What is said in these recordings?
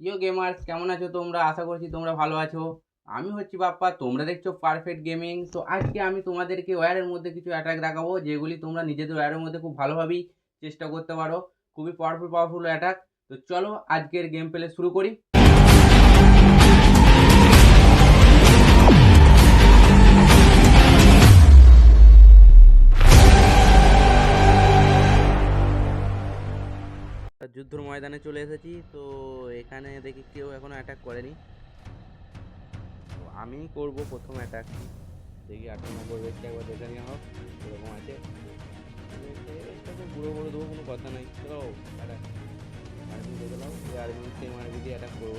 ইয়ো gamers কেমন আছো তোমরা? আশা করছি তোমরা ভালো আছো। আমি হচ্ছি বাপ্পা, তোমরা দেখছ পারফেক্ট গেমিং তো আজকে আমি তোমাদেরকে ওয়্যারের মধ্যে কিছু অ্যাটাক দেখাবো, যেগুলি তোমরা নিজেদের ওয়্যারের মধ্যে খুব ভালোভাবেই চেষ্টা করতে পারো। খুবই পাওয়ারফুল পাওয়ারফুল অ্যাটাক তো চলো আজকের গেম প্লে শুরু করি। যুদ্ধর ময়দানে চলে এসেছি, তো এখানে দেখি কেউ এখনও অ্যাটাক করেনি। তো আমি করব প্রথম অ্যাটাক দেখি আট নম্বর বেশি একবার দেখে নেওয়া হোক, এরকম আছে। এটাকে বুড়ো বড়ো দেবো কোনো কথা নাই। চলো অ্যাটাক আর্মি দেখে নাও আর্মি সেম আর্মি দিয়ে অ্যাটাক করব।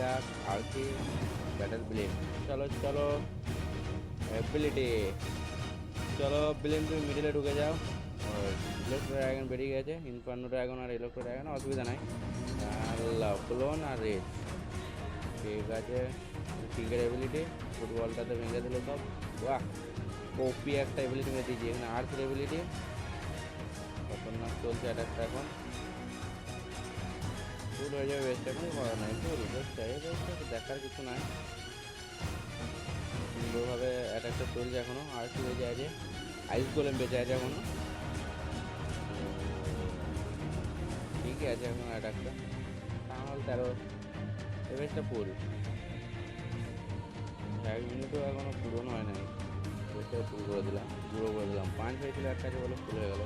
রাইডার আরকি ব্যাটাল ব্লেম চলো চলো। অ্যাবিলিটি চলো ব্লেম তুমি মিডিলে ঢুকে যাও। ইলেকট্রো ড্রাগন বেরিয়ে গেছে ইনফার্নো ড্রাগন আর ইলেকট্রো ড্রাগন অসুবিধা নাই। আর ক্লোন আর রেড ঠিক আছে ফিঙ্গার এবিলিটি ফুটবলটাতে ভেঙে দিল সব। বাহ কপি একটা এবিলিটি মেরে দিয়েছি এখানে আর্থের এবিলিটি খতরনাক চলছে অ্যাটাকটা এখন। ফুল হয়ে যাবে এখন করা নাই। বেস্ট দেখার কিছু নাই। সুন্দরভাবে অ্যাটাকটা চলছে এখনও, আর কি হয়ে যায় আইস গোলেম বেঁচে আছে এখনও। ঠিকই আছে এখন অ্যাটাকটা তাহলে তেরো। এবেসটা ফুল এক মিনিটও এখনও পূরণ হয় নাই। ফুল করে দিলাম, পুরো করে দিলাম। পাঁচ হয়েছিল এক কাছে বলে ফুল হয়ে গেল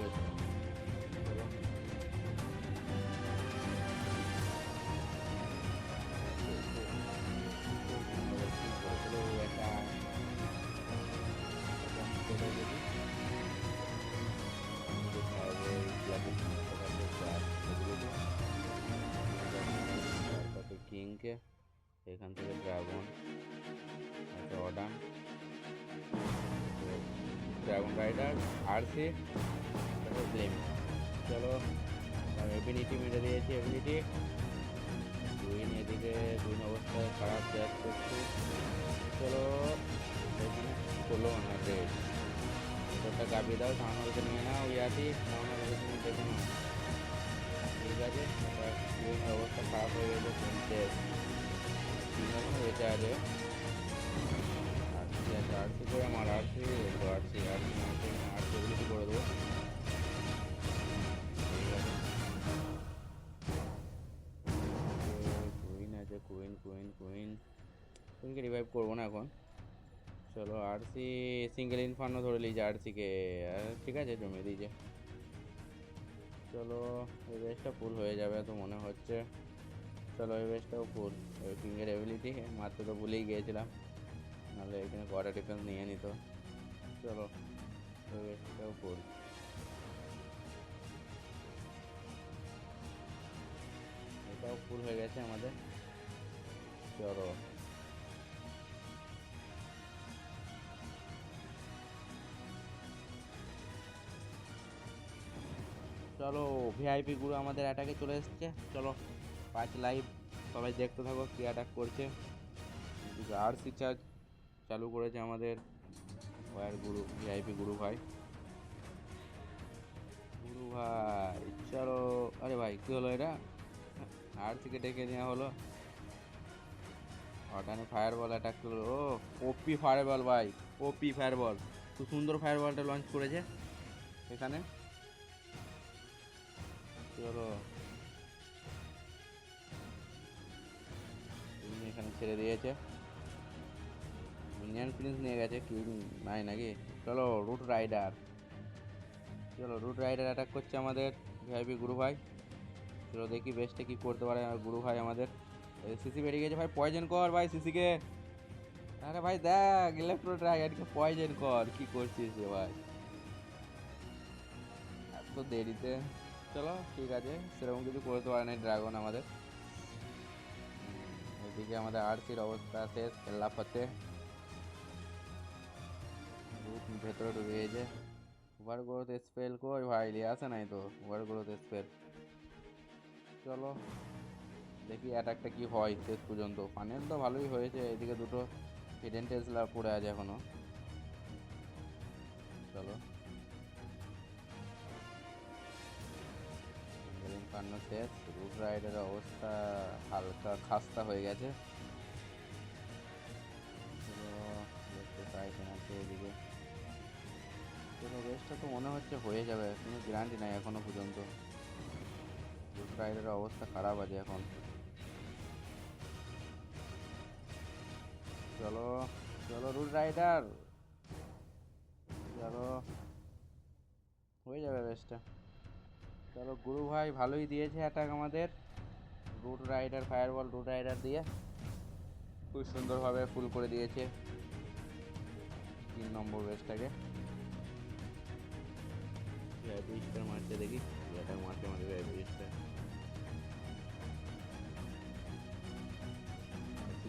রাইডার আরসি তারপর ব্লেম চলো এবিলিটি মেরে দিয়েছি এবিলিটি দুইন এদিকে দুইন অবস্থা খারাপ জ্যাক করছে। চলো এখানে করল না রেড ওটা গাবিয়ে দাও তাহলে ওকে নিয়ে নাও ইয়াতি তাহলে ওকে দেখে নাও। ঠিক আছে অবস্থা খারাপ হয়ে এখনও বেঁচে আছে আরসি করে আমার RC RC RC RC ability করে দেবো? কুইন আছে কুইন কুইন কুইন কুইনকে রিভাইভ করব না এখন। চলো আরসি সিঙ্গেল ইনফার্নো ধরে লিয়েছে আরসিকে ঠিক আছে, জমে দিয়েছে চলো, এই বেসটা ফুল হয়ে যাবে তো মনে হচ্ছে। চলো, এই বেসটাও ফুল ওই কিংয়ের এবিলিটি মারতে তো ভুলেই গিয়েছিলাম। নাহলে এখানে কোয়ার্টার ডিফেন্স নিয়ে নিত? চলো। বেসটাও ফুল এটাও ফুল হয়ে গেছে আমাদের। চলো। চলো ভিআইপি গুলো আমাদের অ্যাটাকে চলে এসছে। চলো পাঁচ লাইভ সবাই দেখতে থাকো কি অ্যাটাক করছে। আর সি চার্জ চালু করেছে আমাদের ওয়ার গুরু ভিআইপি গুরু ভাই। গুরু ভাই, চলো, আরে ভাই, কী হলো এটা? আর থেকে ডেকে নেওয়া হলো। ওখানে ফায়ার বল অ্যাটাক করল। ও ওপি ফায়ার বল ভাই ওপি ফায়ার বল খুব সুন্দর ফায়ার বলটা লঞ্চ করেছে এখানে। চলো। এখানে ছেড়ে দিয়েছে। ইন্ডিয়ান প্রিন্স নিয়ে গেছে, কি নাই নাকি? চলো রুট রাইডার চলো রুট রাইডার অ্যাটাক করছে আমাদের ভিআইপি গুরু ভাই। চলো, দেখি বেস্টে কি করতে পারে গুরু ভাই আমাদের। সিসি বেরিয়ে গেছে ভাই পয়জন কর ভাই সিসিকে আরে ভাই, দেখ ইলেকট্রো ড্রাগনকে পয়জন কর, কি করছিস রে ভাই? এত দেরিতে। চলো, ঠিক আছে, সেরকম কিছু করতে পারে না ড্রাগন আমাদের। এদিকে আমাদের আরসির অবস্থা শেষ খেলা ফতে ভেতরে ঢুকে গেছে ওভার গ্রোথ স্পেল কই ভাই আসে নাই তো ওভার গ্রোথ স্পেল চলো দেখি অ্যাটাকটা কি হয় শেষ পর্যন্ত। ফানের তো ভালোই হয়েছে, এদিকে দুটো হিডেন টেসলা পড়ে আছে এখনও। চলো। পান্ন শেষ রুট রাইডের অবস্থা হালকা খাস্তা হয়ে গেছে। দেখতে আছে এদিকে। পুরো রেসটা তো মনে হচ্ছে হয়ে যাবে, কোনো গ্যারান্টি নাই এখনও পর্যন্ত। রুট রাইডের অবস্থা খারাপ আছে এখন। চলো চলো রুট রাইডার চলো। হয়ে যাবে রেসটা চলো, গুরু ভাই ভালোই দিয়েছে অ্যাটাক আমাদের। Root rider fireball root rider দিয়ে। খুব সুন্দরভাবে ফুল করে দিয়েছে। তিন নম্বর রেসটাকে ব্রিজটা মারছে দেখি অ্যাটাক মারছে আমাদের ব্রিজটা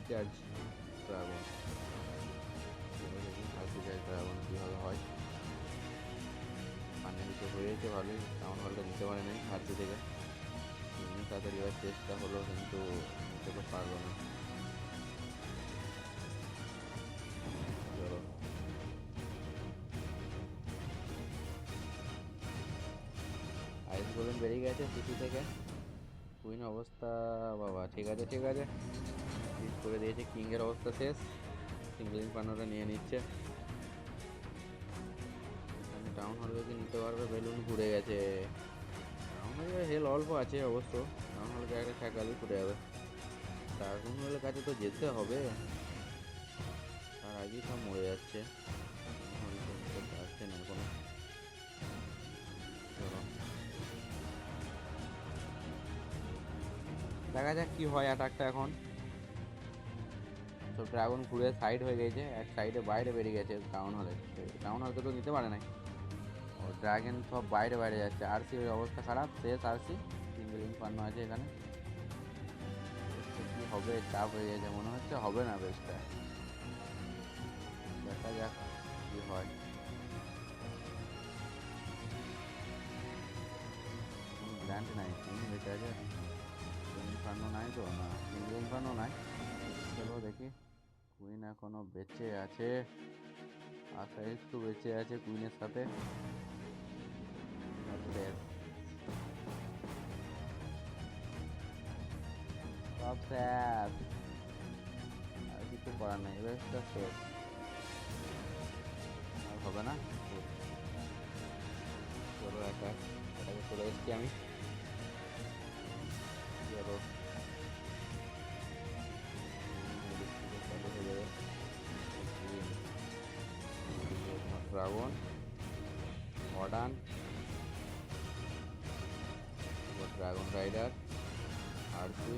চার্জ ড্রাগন দেখি আশি চার্জ ড্রাগন কীভাবে হয় পানি দিতে হয়েছে ভালোই টাউন হলটা নিতে পারে নাই হাতি থেকে তাড়াতাড়ি এবার চেষ্টা হলো কিন্তু নিতে তো পারল না গেছে সিটি থেকে। কুইন অবস্থা, বাবা, ঠিক আছে ঠিক আছে। হিট করে দিয়েছে কিংয়ের অবস্থা শেষ। সিঙ্গলিং পানোটা নিয়ে নিচ্ছে। টাউন হল যদি নিতে পারবে বেলুন ঘুরে গেছে। টাউন হলে হেল অল্প আছে অবশ্য। টাউন হলকে একটা ঠেকালেই ঘুরে যাবে। টাউন হলের কাছে তো যেতে হবে। তার আগেই সব মরে যাচ্ছে। দেখা যাক কি হয় অ্যাটাকটা এখন। তো ড্রাগন ঘুরে সাইড হয়ে গেছে, এক সাইডে বাইরে বেরিয়ে গেছে টাউন হলে টাউন হলে তো নিতে পারে নাই। ও ড্রাগন সব বাইরে বাইরে যাচ্ছে। আর সি অবস্থা খারাপ, শেষ আর সি সিঙ্গেল ইনফার্ন আছে এখানে। কি হবে, চাপ হয়ে গেছে মনে হচ্ছে, হবে না বেশটা দেখা যাক কি হয়। গ্র্যান্ড নাই তুমি বেঁচে আছে? ইনফার্নো নাই তো, না সিঙ্গেল ইনফার্নো নাই। চলো দেখি কুইন এখনও বেঁচে আছে। আশা একটু বেঁচে আছে কুইনের সাথে। সব শেষ আর কিছু করার নেই, এবার শেষ। আর হবে না. চলো একটা এটাকে চলে এসছি আমি। Dragon, modern dragon rider, RC,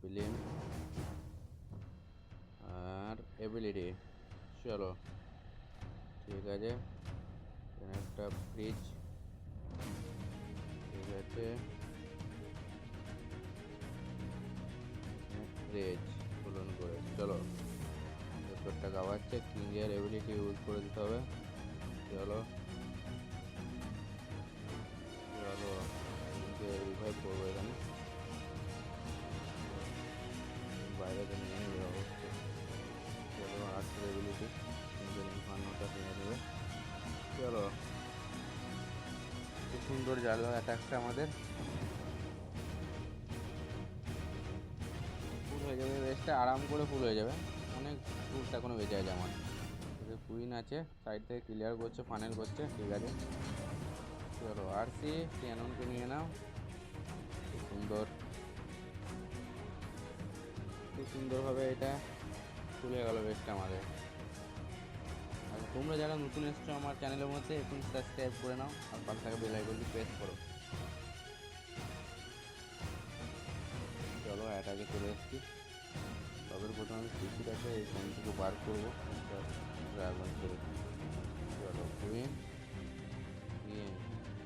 blimp, আর এবিলিটি। চলো, ঠিক আছে একটা ফ্রিজ ঠিক আছে ফ্রিজ পেপারটা গাওয়াচ্ছে কিংয়ের এবিলিটি ইউজ করে দিতে হবে। চলো। চলো কিংকে রিভাইভ করব এখানে। বাইরে নিয়ে নেবে অবশ্যই চলো আর্টসের এবিলিটি কিংকের ইনফার্নোটা নিয়ে নেবে। চলো। খুব সুন্দর জালো অ্যাটাকটা আমাদের। ফুল হয়ে যাবে রেসটা আরাম করে ফুল হয়ে যাবে। ফুলটা এখনও বেঁচে আছে আমার। কুইন আছে সাইড থেকে ক্লিয়ার করছে ফানেল করছে, ঠিক আছে। চলো আর সি ক্যাননকে নিয়ে নাও। খুব সুন্দর। খুব সুন্দরভাবে এটা খুলে গেল বেশটা আমাদের। আর তোমরা যারা নতুন এসছো আমার চ্যানেলের মধ্যে এখন সাবস্ক্রাইব করে নাও, আর পাশে থাকা বেল আইকনটি প্রেস করো। চলো এটাকে চলে এসেছি। তবে প্রথমে আমি এই সময় থেকে বার করব। ড্রাগন করে চলো কুইন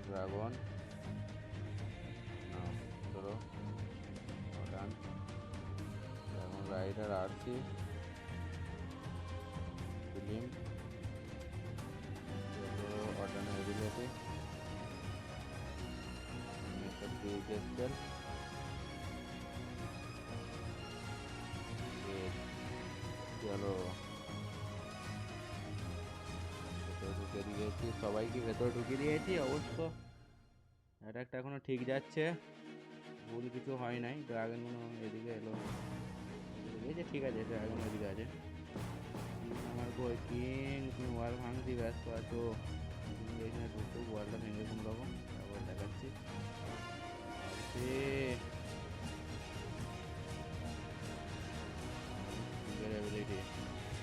ড্রাগন না ডান। ড্রাগন রাইডার আরসি ফিলিম অর্ডান এবিলিটি মেকআপ দিয়ে চলো। ঢুকে দিয়েছি, সবাইকে ভেতরে ঢুকিয়ে দিয়েছি, অবশ্য একটা এখনও ঠিক যাচ্ছে। ভুল কিছু হয় নাই ড্রাগনগুলো এদিকে এলো এই যে ঠিক আছে ড্রাগন এদিকে আছে। আমার কই কিং তুমি ওয়াল ভাঙতে ব্যস্ত আছো। তুমি এখানে ঢুকতে ওয়ালটা ভেঙে কোনো রকম, তারপর দেখাচ্ছি। ability.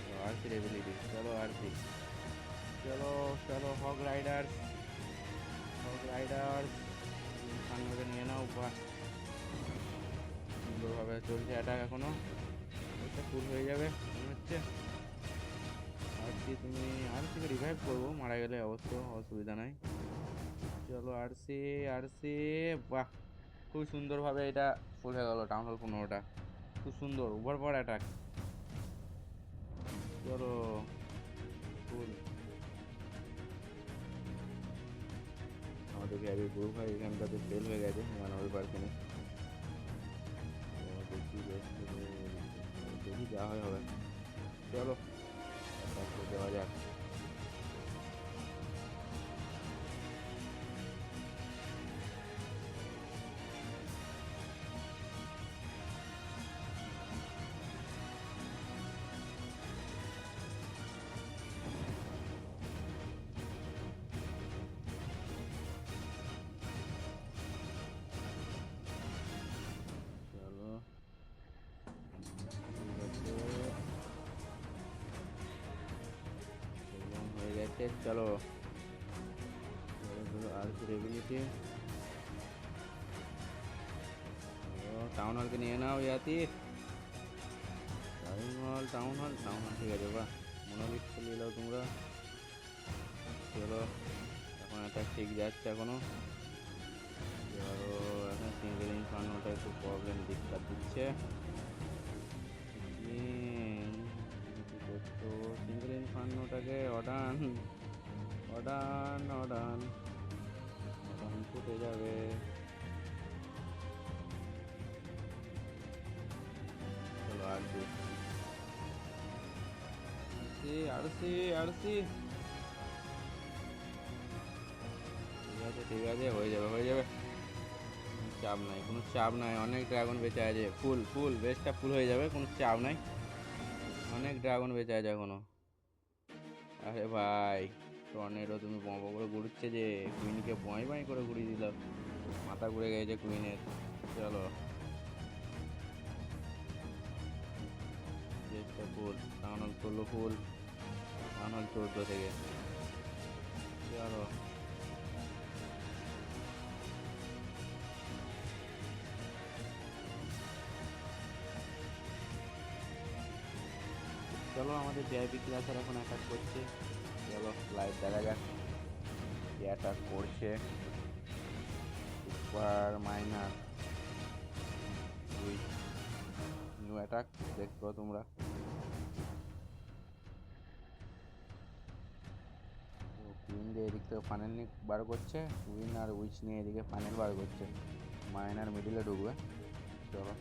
No, Arthur ability. Chalo Arthur. Chalo, chalo Hog Riders. Hog Riders. সামনে নিয়ে নাও বাস সুন্দরভাবে চলছে অ্যাটাক এখনও এটা ফুল হয়ে যাবে মনে হচ্ছে আর কি তুমি আর থেকে রিভাইভ করব মারা গেলে অবশ্য অসুবিধা নাই চলো আর সি আর সি বাহ খুব সুন্দরভাবে এটা ফুল হয়ে গেলো টাউন হল পনেরোটা খুব সুন্দর ওভার পর অ্যাটাক চলো ফুল আমাদের গ্যাবি গ্রুপ হয় এখানটাতে ফেল হয়ে গেছে মানবী পার্কিনে দেখি দেখি যা হয়, হবে চলো। চলো। আর কি রেবিলিটি টাউন হলকে নিয়ে নাও, yeti. Town hall town hall town hall ঠিক আছে, বাহ। মনোলিট খেলিয়ে নাও তোমরা। চলো, এখন একটা ঠিক যাচ্ছে এখনও। আরও এখন সিঙ্গেল ইনফার্নোটা একটু প্রবলেম দিকটা দিচ্ছে। করতো সিঙ্গেল ইনফার্নোটাকে অডান অডান অডান। অডান ফুটে যাবে। চলো আর কি আরসি আরসি ঠিক আছে ঠিক আছে, হয়ে যাবে হয়ে যাবে। চাপ নাই, কোনো চাপ নাই। অনেক ড্রাগন বেঁচে আছে। ফুল ফুল বেসটা ফুল হয়ে যাবে, কোনো চাপ নাই। অনেক ড্রাগন বেঁচে আছে এখনও। আরে ভাই, টর্নেডো তুমি বম্ব করে ঘুরছে যে কুইনকে বঁয় বাঁই করে ঘুরিয়ে দিল। মাথা ঘুরে গেছে কুইনের চলো। ফুল টাউন ষোলো ফুল। টাউন চোদ্দ থেকে। চলো। আমাদের ভিআইপি ক্লাসের এখন অ্যাটাক করছে। চলো লাইভ দেখা যাক। কি অ্যাটাক করছে। Super miner with new attack দেখো তোমরা। কুইন দিয়ে এদিক থেকে ফানেল নিয়ে বার করছে। কুইন আর উইচ নিয়ে এদিকে ফানেল বার করছে। মাইনার মিডিলে ঢুকবে। চলো।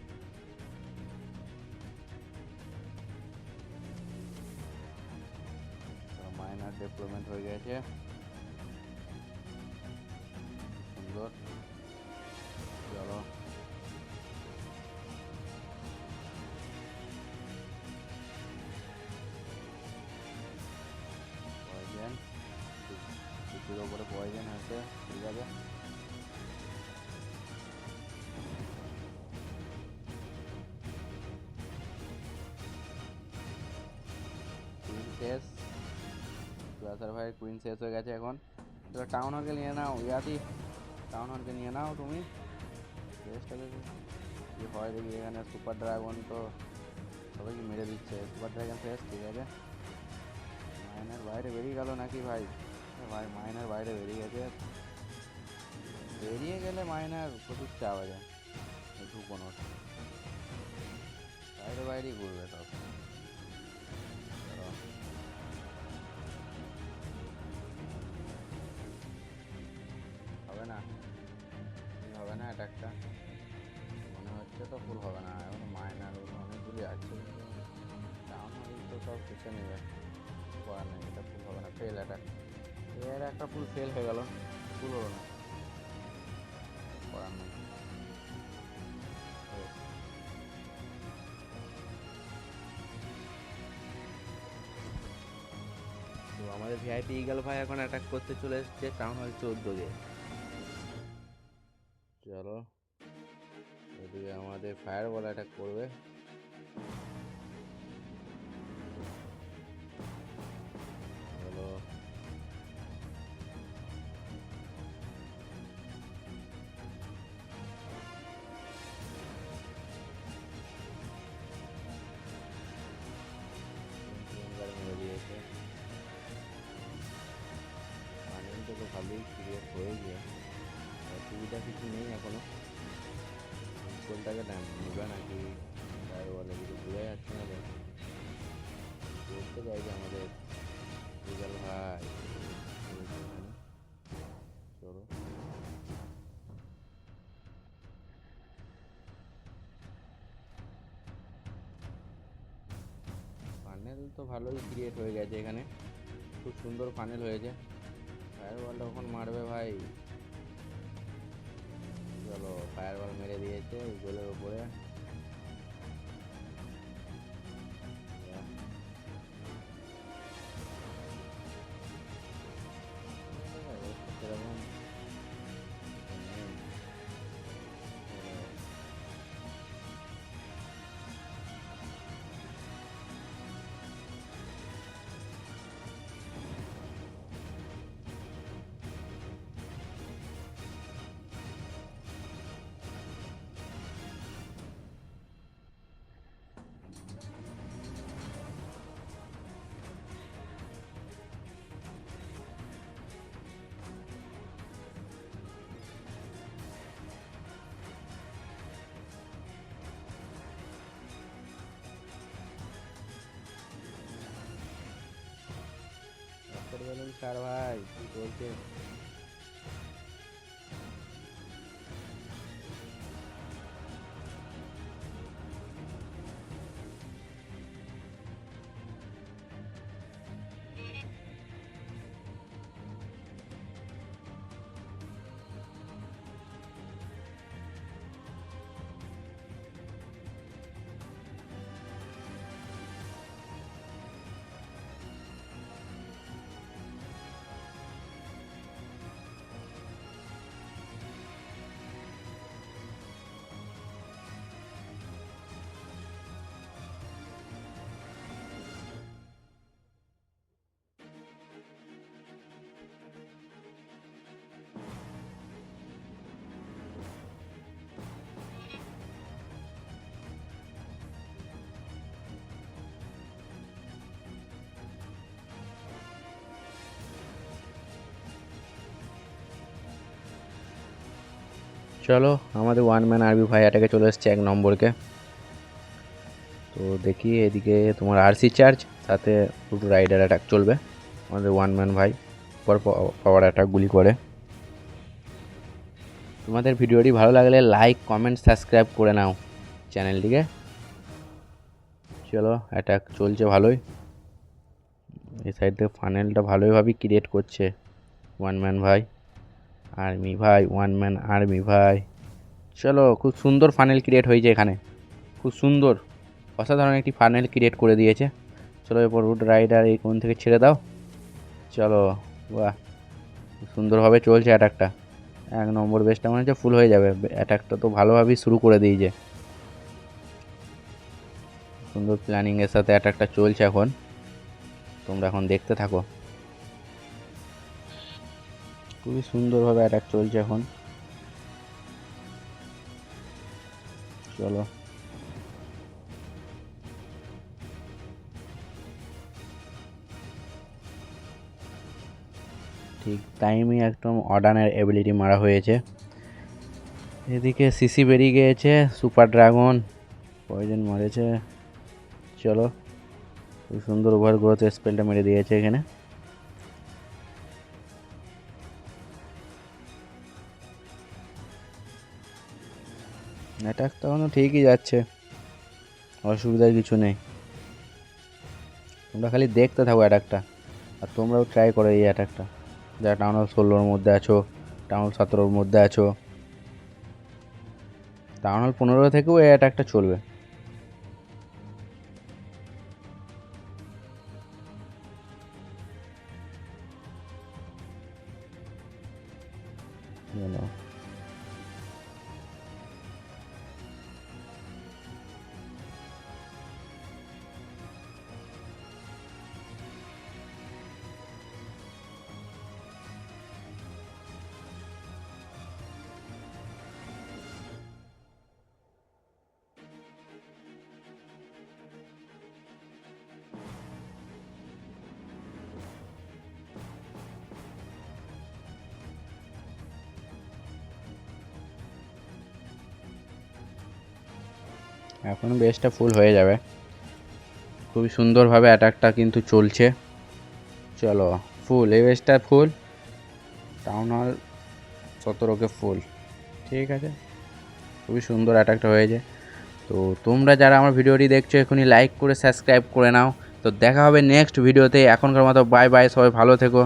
মাইনার ডেভেলপমেন্ট হয়ে গেছে সুন্দর চলো পয়জন কিছুর ওপরে পয়জন আছে ঠিক আছে ভাই কুইন শেষ হয়ে গেছে এখন। তো টাউন হলকে নিয়ে নাও ইয়াদি টাউন হলকে নিয়ে নাও তুমি। শেষটাকে কি হয় দেখি এখানে সুপার ড্রাগন তো সবাইকে মেরে দিচ্ছে। সুপার ড্রাগন শেষ, ঠিক আছে। মাইনের বাইরে বেরিয়ে গেল নাকি ভাই? ভাই মাইনের বাইরে বেরিয়ে গেছে। বেরিয়ে গেলে মাইনার প্রচুর চাপ আছে। ঢুকোনোর বাইরে বাইরেই ঘুরবে সব। অ্যাটাকটা মনে হচ্ছে তো ফুল হবে না, এখন মাইনার অনেকগুলি আছে। হলে তো সব শেষে নেবে কিছু করার নেই, এটা ফুল হবে না ফেল অ্যাটাক এর একটা ফুল ফেল হয়ে গেল ফুল হলো না। করার নেই। তো আমাদের ভিআইপি ইগল ভাই এখন অ্যাটাক করতে চলে এসেছে টাউন হল চোদ্দ গে চলো। এদিকে আমাদের ফায়ার বল অ্যাটাক করবে। তো ভালোই ক্রিয়েট হয়ে গেছে এখানে। খুব সুন্দর ফানেল হয়েছে। ফায়ার বলটা কখন মারবে ভাই, চলো ফায়ার বল মেরে দিয়েছে গোলের উপরে। করে বলুন স্যার ভাই কি চলো, আমাদের ওয়ান ম্যান আরবি ভাইয়াটাকে চলে এসছে এক নম্বরকে। তো দেখি এদিকে তোমার আরসি চার্জ সাথে দুটো রাইডার অ্যাটাক চলবে। আমাদের ওয়ান ম্যান ভাই পর পাওয়ার অ্যাটাকগুলি করে। তোমাদের ভিডিওটি ভালো লাগলে লাইক কমেন্ট সাবস্ক্রাইব করে নাও চ্যানেলটিকে। চলো অ্যাটাক চলছে ভালোই। এই সাইড থেকে ফানেলটা ভালোইভাবেই ক্রিয়েট করছে ওয়ান ম্যান ভাই। আর্মি ভাই ওয়ান ম্যান আর্মি ভাই। চলো, খুব সুন্দর ফানেল ক্রিয়েট হয়েছে এখানে। খুব সুন্দর। অসাধারণ একটি ফানেল ক্রিয়েট করে দিয়েছে। চলো, এরপর রুট রাইডার এই কোন থেকে ছেড়ে দাও। চলো, বাহ সুন্দরভাবে চলছে অ্যাটাকটা এক নম্বর বেসটা মনে হচ্ছে ফুল হয়ে যাবে। অ্যাটাকটা তো ভালোভাবেই শুরু করে দিয়েছে। সুন্দর প্ল্যানিংয়ের সাথে অ্যাটাকটা চলছে এখন। তোমরা এখন দেখতে থাকো। খুবই সুন্দরভাবে অ্যাটাক চলছে এখন। চলো। ঠিক টাইমই একদম অডানের এবিলিটি মারা হয়েছে। এদিকে সিসি বেরিয়ে গিয়েছে সুপার ড্রাগন পয়জন মারেছে। চলো। খুব সুন্দর ওভার গ্রোথ স্পেলটা মেরে দিয়েছে এখানে। অ্যাটাক তো এখনও ঠিকই যাচ্ছে। অসুবিধার কিছু নেই। তোমরা খালি দেখতে থাকো অ্যাটাকটা আর তোমরাও ট্রাই করো এই অ্যাটাকটা যারা টাউন হল ষোলোর মধ্যে আছো টাউন হল সতেরোর মধ্যে আছো টাউন হল পনেরো থেকেও এই অ্যাটাকটা চলবে। এখন বেসটা ফুল হয়ে যাবে। খুবই সুন্দরভাবে অ্যাটাকটা কিন্তু চলছে। চলো ফুল এই বেসটা ফুল টাউন হল সতেরোকে ফুল ঠিক আছে? খুবই সুন্দর অ্যাটাকটা হয়েছে। তো তোমরা যারা আমার ভিডিওটি দেখছ, এখনই লাইক করে সাবস্ক্রাইব করে নাও। তো দেখা হবে নেক্সট ভিডিওতে এখনকার মতো বাই বাই সবাই ভালো থেকো।